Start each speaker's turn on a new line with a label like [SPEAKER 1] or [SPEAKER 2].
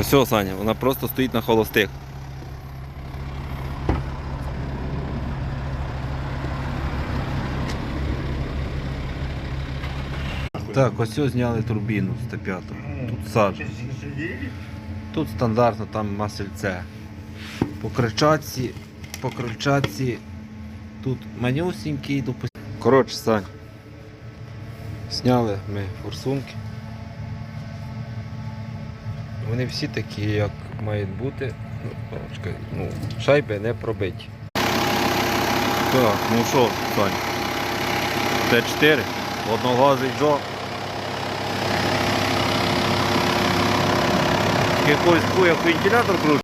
[SPEAKER 1] Все, Саня, вона просто стоїть на холостих. Так, ось ось зняли турбіну з Т5. Тут саджа. Тут стандартно там масельце. По кричатці, по кричатці тут манюсінький допустим. Коротше, Сань. Сняли ми форсунки. Вони всі такі, як мають бути. Ну, ну, шайби не пробиті. Так, ну що, Сань? Т4, одногазий Джо. Якийсь як вентилятор крутить.